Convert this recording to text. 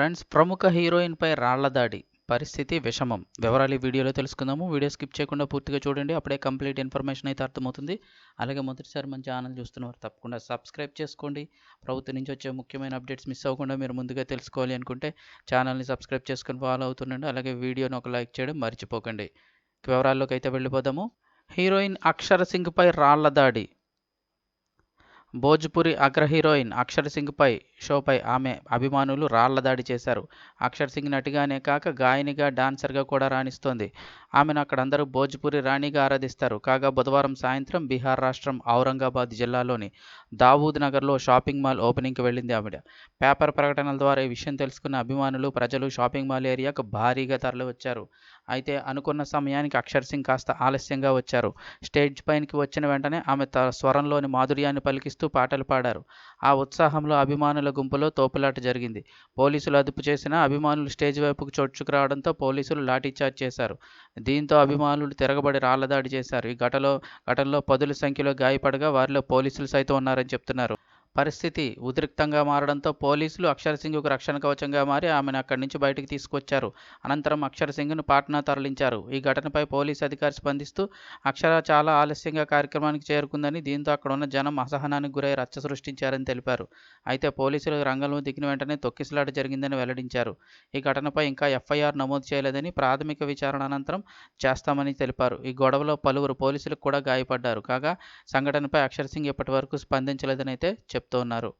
Friends ప్రముఖ heroine పై రాళ్ళ దాడి. పరిస్థితి విషమం. వివరాలు ఈ వీడియోలో తెలుసుకుందాము. వీడియో స్కిప్ చేయకుండా పూర్తిగా చూడండి. అప్పుడే కంప్లీట్ ఇన్ఫర్మేషన్ అయితే అర్థమవుతుంది. అలాగే మొదటిసారి మన ఛానల్ చూస్తున్నవారు తప్పకుండా సబ్స్క్రైబ్ చేసుకోండి. ప్రభుత్వం నుంచి వచ్చే ముఖ్యమైన అప్డేట్స్ మిస్ అవ్వకుండా మీరు ముందుగా తెలుసుకోవాలి అనుకుంటే ఛానల్ని సబ్స్క్రైబ్ చేసుకొని ఫాలో అవుతుండండి. అలాగే వీడియోని ఒక లైక్ చేయడం మర్చిపోకండి. వివరాల్లోకి అయితే వెళ్ళిపోదాము. హీరోయిన్ అక్షర సింగ్పై రాళ్ళ దాడి. భోజ్పురి అగ్ర హీరోయిన్ అక్షర్ సింగ్పై షోపై ఆమె అభిమానులు రాళ్ళ దాడి చేశారు. అక్షర్ సింగ్ నటిగానే కాక గాయనిగా డాన్సర్గా కూడా రాణిస్తోంది. ఆమెను అక్కడ అందరూ భోజ్పురి రాణిగా ఆరాధిస్తారు. కాగా బుధవారం సాయంత్రం బీహార్ రాష్ట్రం ఔరంగాబాద్ జిల్లాలోని దావూద్ నగర్లో షాపింగ్ మాల్ ఓపెనింగ్కి వెళ్ళింది ఆవిడ. పేపర్ ప్రకటనల ద్వారా ఈ విషయం తెలుసుకున్న అభిమానులు ప్రజలు షాపింగ్ మాల్ ఏరియాకు భారీగా తరలివచ్చారు. అయితే అనుకున్న సమయానికి అక్షర్ సింగ్ కాస్త ఆలస్యంగా వచ్చారు. స్టేజ్ పైనకి వచ్చిన వెంటనే ఆమె త స్వరంలోని మాధుర్యాన్ని పలికిస్తూ పాటలు పాడారు. ఆ ఉత్సాహంలో అభిమానుల గుంపులో తోపులాట జరిగింది. పోలీసులు అదుపు చేసిన అభిమానులు స్టేజ్ వైపుకు చొచ్చుకు రావడంతో పోలీసులు లాఠీచార్జ్ చేశారు. దీంతో అభిమానులు తిరగబడి రాళ్ళదాడి చేశారు. ఈ ఘటనలో ఘటనలో పదుల సంఖ్యలో గాయపడగా వారిలో పోలీసులు సైతం ఉన్నారని చెప్తున్నారు. పరిస్థితి ఉద్రిక్తంగా మారడంతో పోలీసులు అక్షరసింగ్కు రక్షణ కవచంగా మారి ఆమెను అక్కడి నుంచి బయటకు తీసుకొచ్చారు. అనంతరం అక్షరసింగ్ను పాట్నా తరలించారు. ఈ ఘటనపై పోలీసు అధికారి స్పందిస్తూ అక్షర చాలా ఆలస్యంగా కార్యక్రమానికి చేరుకుందని దీంతో అక్కడ ఉన్న జనం అసహనానికి గురై రచ్చ సృష్టించారని తెలిపారు. అయితే పోలీసులు రంగంలో దిగిన వెంటనే తొక్కిసలాట జరిగిందని వెల్లడించారు. ఈ ఘటనపై ఇంకా ఎఫ్ఐఆర్ నమోదు చేయలేదని ప్రాథమిక విచారణ అనంతరం చేస్తామని తెలిపారు. ఈ గొడవలో పలువురు పోలీసులకు కూడా గాయపడ్డారు. కాగా సంఘటనపై అక్షర్ సింగ్ ఇప్పటి వరకు స్పందించలేదని అయితే చెప్తున్నారు